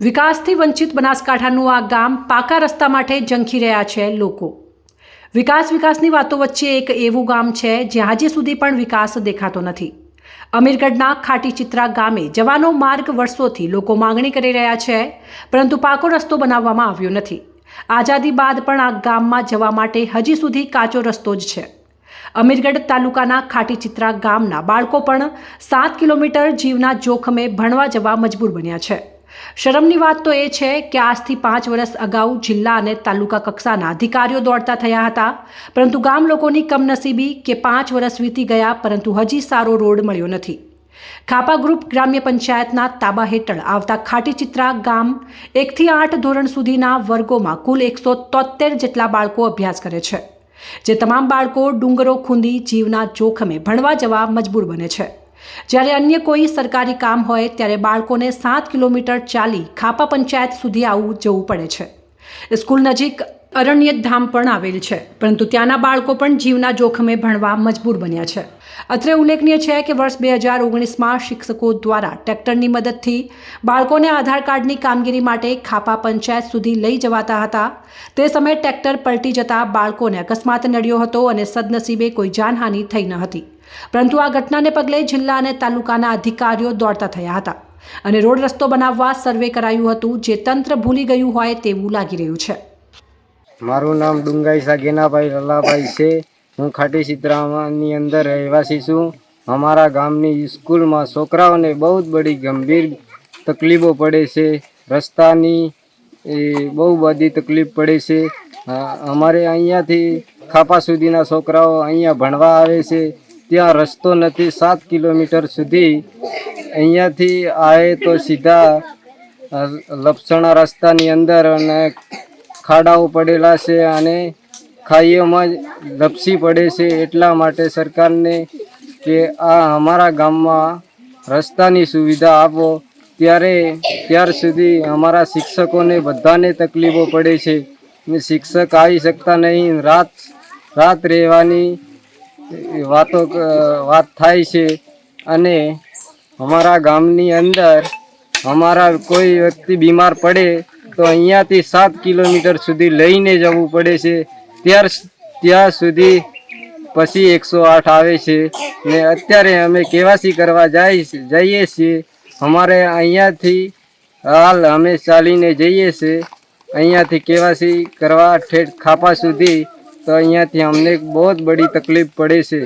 વિકાસથી વંચિત બનાસકાંઠાનું આ ગામ પાકા રસ્તા માટે ઝંખી રહ્યા છે લોકો. વિકાસ વિકાસની વાતો વચ્ચે એક એવું ગામ છે જ્યાં હજી સુધી પણ વિકાસ દેખાતો નથી. અમીરગઢના ખાટી ચિત્રા ગામે જવાનો માર્ગ વર્ષોથી લોકો માંગણી કરી રહ્યા છે, પરંતુ પાકો રસ્તો બનાવવામાં આવ્યો નથી. આઝાદી બાદ પણ આ ગામમાં જવા માટે હજી સુધી કાચો રસ્તો જ છે. અમીરગઢ તાલુકાના ખાટી ચિત્રા ગામના બાળકો પણ સાત કિલોમીટર જીવના જોખમે ભણવા જવા મજબૂર બન્યા છે. શરમની વાત તો એ છે કે આજથી પાંચ વર્ષ અગાઉ જિલ્લા અને તાલુકા કક્ષાના અધિકારીઓ દોડતા થયા હતા. પરંતુ ગામ લોકોની કમનસીબી કે પાંચ વર્ષ વીતી ગયા, પરંતુ હજી સારો રોડ મળ્યો નથી. ખાપા ગ્રુપ ગ્રામ્ય પંચાયતના તાબા હેઠળ આવતા ખાટી ચિત્રા ગામ એકથી આઠ ધોરણ સુધીના વર્ગોમાં કુલ એકસો તોતેર જેટલા બાળકો અભ્યાસ કરે છે, જે તમામ બાળકો ડુંગરો ખૂંદી જીવના જોખમે ભણવા જવા મજબૂર બને છે. જ્યારે અન્ય કોઈ સરકારી કામ હોય ત્યારે બાળકોને સાત કિલોમીટર ચાલી ખાપા પંચાયત સુધી આવવું જવું પડે છે. સ્કૂલ નજીક અરણ્ય ધામ પણ આવેલ છે, પરંતુ ત્યાંના બાળકો પણ જીવના જોખમે ભણવા મજબૂર બન્યા છે. અત્રે ઉલ્લેખનીય છે કે વર્ષ બે હજાર ઓગણીસમાં શિક્ષકો દ્વારા ટ્રેક્ટરની મદદથી બાળકોને આધાર કાર્ડની કામગીરી માટે ખાપા પંચાયત સુધી લઈ જવાતા હતા. તે સમયે ટ્રેક્ટર પલટી જતા બાળકોને અકસ્માત નડ્યો હતો અને સદનસીબે કોઈ જાનહાનિ થઈ ન હતી. પરંતુ આ ઘટનાને પગલે જિલ્લા અને તાલુકાના અધિકારીઓ દોડતા થયા હતા અને રોડ રસ્તો બનાવવા સર્વે કરાયું હતું જે તંત્ર ભૂલી ગયું હોય તેવું લાગી રહ્યું છે. મારું નામ ડુંગાઈ ગેનાભાઈ લલ્લાભાઈ છે. હું ખાટી સિદ્રામાની અંદર રહેવાસી છું. અમારા ગામની સ્કૂલમાં છોકરાઓને બહુ જ બધી ગંભીર તકલીફો પડે છે. રસ્તાની એ બહુ બધી તકલીફ પડે છે. અમારે અહીંયાથી ખાપા સુધીના છોકરાઓ અહીંયા ભણવા આવે છે. ત્યાં રસ્તો નથી. સાત કિલોમીટર સુધી અહીંયાથી આવે તો સીધા લપસણા રસ્તાની અંદર અને ખાડાઓ પડેલા છે અને ખાઈઓમાં જ લપસી પડે છે. એટલા માટે સરકારને કે આ અમારા ગામમાં રસ્તાની સુવિધા આપો. ત્યારે, ત્યાર સુધી અમારા શિક્ષકોને બધાને તકલીફો પડે છે. ને શિક્ષક આવી શકતા નહીં. રાત રાત રહેવાની વાતો વાત થાય છે અને અમારા ગામની અંદર અમારા કોઈ વ્યક્તિ બીમાર પડે તો અહીંયાથી સાત કિલોમીટર સુધી લઈને જવું પડે છે. ત્યાર ત્યાં સુધી પછી એકસો આઠ આવે છે ને અત્યારે અમે કેવાસી કરવા જાય જઈએ છીએ. અમારે અહીંયાથી હાલ અમે ચાલીને જઈએ છીએ. અહીંયાથી કેવાસી કરવા ઠેઠ ખાપા સુધી તો અહીંયાથી અમને બહુ જ બડી તકલીફ પડે છે.